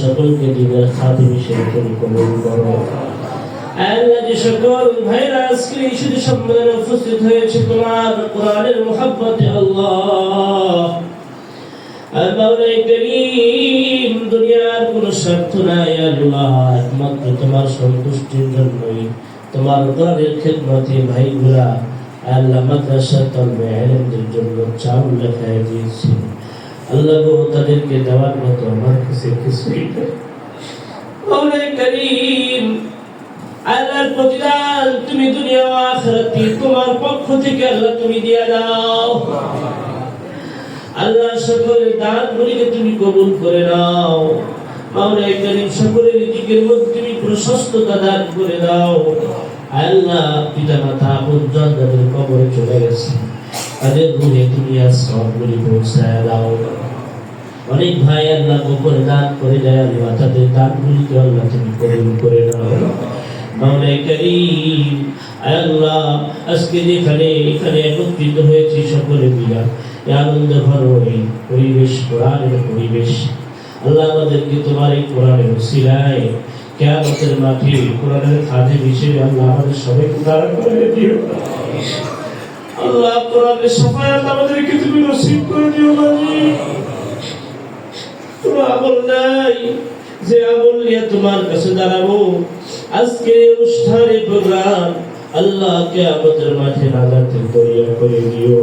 সকলকে দিনের খাদিম হিসেবে সকল ভাইরা উপস্থিত হয়েছে তোমার কোরআনের মোহাব্বতে আল্লাহ। আল্লাহ একমাত্র তাদেরকে দেওয়ার মতো আমার কাছে কিছুই তুমি দুনিয়া আখিরাতে তোমার পক্ষ থেকে আল্লাহ তুমি দিয়ে দাও। আল্লাহ সকলের দানগুলিকে তুমি কবুল করে নাও। মাওলাই করিম সকলের দিকের মধ্যে তুমি প্রশস্ততা দান করে দাও। আল্লাহ পিতা মাতা আপনজন কবরে চলে গেছে। তাদের তুমি সবগুলি পৌঁছায় দাও। অনেক ভাই আল্লাহ গোপনে দান করে দেয় আল্লাহ তাদের দানগুলিকে আল্লাহ তুমি কবুল করে নাও। মাওলাই করিম আল্লাহ আজকে যেখানে এখানে একত্রিত হয়েছে সকলে মিলা এই এই পরিবেশ, কোরআনের পরিবেশ। আল্লাহ আমাদেরকে তোমার এই কোরআনের কেয়ামতের মাঠে কোরআনের খাদে হিসেবে আল্লাহ আমাদের করে দিও। আল্লাহ কোরআনের আমাদেরকে তুমি নসিব করে দিও আমল নাই যে আমল নিয়ে তোমার কাছে দাঁড়াবো। আজকে অনুষ্ঠানে প্রোগ্রাম আল্লাহকে আমাদের মাঠে করে দিও।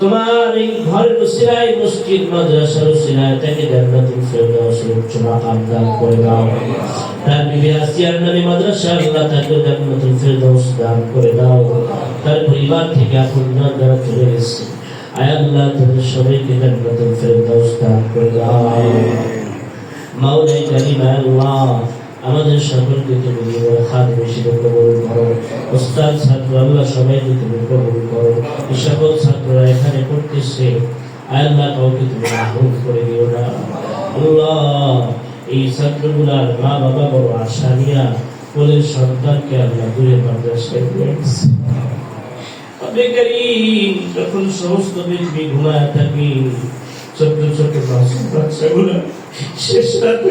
তোমার এই ঘরের উসিলায়, মসজিদ, মাদ্রাসার উসিলায় তাকে জান্নাতুল ফেরদাউসের উচ্চ মাকাম দান করে দাও। তার বিবি আসিয়ার নামে মাদ্রাসা, আল্লাহ তাকে জান্নাতুল ফেরদাউস দান করে দাও। তার পরিবার থেকে আপন যারা চলে গেছে। আয় আল্লাহ, তাদের সবাইকে জান্নাতুল ফেরদাউস দান করে দাও। মাওলাই কারিম আল্লাহ। আমাদের সকলকে তুমি খাদ্য হিসেবে কবুল করো। ওস্তাদ ছাত্র, আল্লাহ সবাইকে তুমি কবুল করো। এই সকল ছাত্ররা এখানে পড়তেছে, আল্লাহ কাউকে তুমি করে দিও না। আল্লাহ, এই ছাত্রগুলার মা বাবা বড় আশা নিয়া কোলের সন্তানকে আল্লাহ দূরে মাদ্রাসায় দিয়ে গেছে। রব্বে করিম, যখন সমস্ত পৃথিবী ঘুমায় থাকি, ছোট্ট ছোট্ট বাচ্চাগুলো শেষ রাতে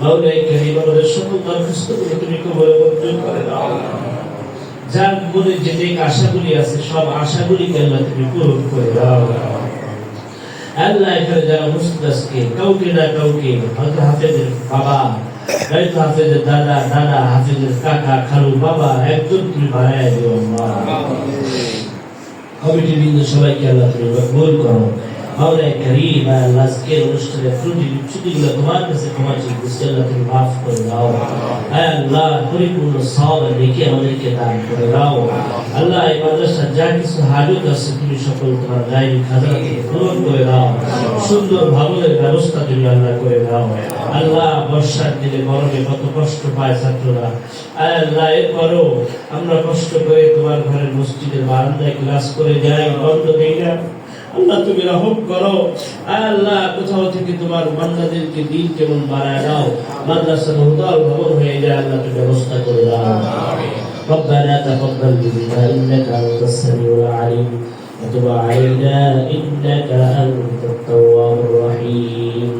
মাওলাই কারীম আমাদের সকল দরখাস্তগুলো তুমি কবুল মঞ্জুর করে দাও যার মনে যে যে আশাগুলি আছে সব আশাগুলিকে আল্লাহ তুমি পূরণ করে দাও। আল্লাহ এখানে যারা উপস্থিত আজকে কাউকে না কাউকে হয়তো হাফেজের বাবা হয়তো হাফেজের দাদা দাদা হাফেজের কাকা খালু বাবা একজন তুমি দিও কমিটি বিন্দু সবাইকে আল্লাহ তুমি কবুল করো। মাওলাই করিম আল্লাহ আজকের অনুষ্ঠানে ত্রুটি বিচ্ছুতিগুলো তোমার কাছে ক্ষমা চাইতেছি আল্লাহ তুমি মাফ করে দাও আল্লাহ পরিপূর্ণ সব দেখে আমাদেরকে দান করে দাও আল্লাহ এই মাদ্রাসার যা কিছু হাজত আছে তুমি সকল তোমার গায়েবী খাজানা থেকে পূরণ করে দাও সুন্দর ভবনের ব্যবস্থা তুমি আল্লাহ করে দাও আল্লাহ বর্ষার দিনে গরমে কত কষ্ট পায় ছাত্ররা আল্লাহ এরপরও আমরা কষ্ট করে তোমার ঘরের মসজিদের বারান্দায় ক্লাস করে যাই বন্ধ দেই না আল্লাহ তুমি রহম করো আয় আল্লাহ কোথাও থেকে তোমার বান্দাদেরকে দিন কেমন বাড়ায় দাও মাদ্রাসা বহুদল ভবন হয়ে যায় আল্লাহ তুমি ব্যবস্থা করে দাও ربنا تقبل منا انك انت السميع العليم وتب علينا إنك أنت التواب الرحيم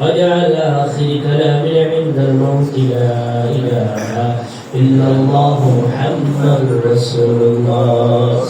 واجعل آخر كلامنا عند الموت لا إله إلا الله محمد رسول الله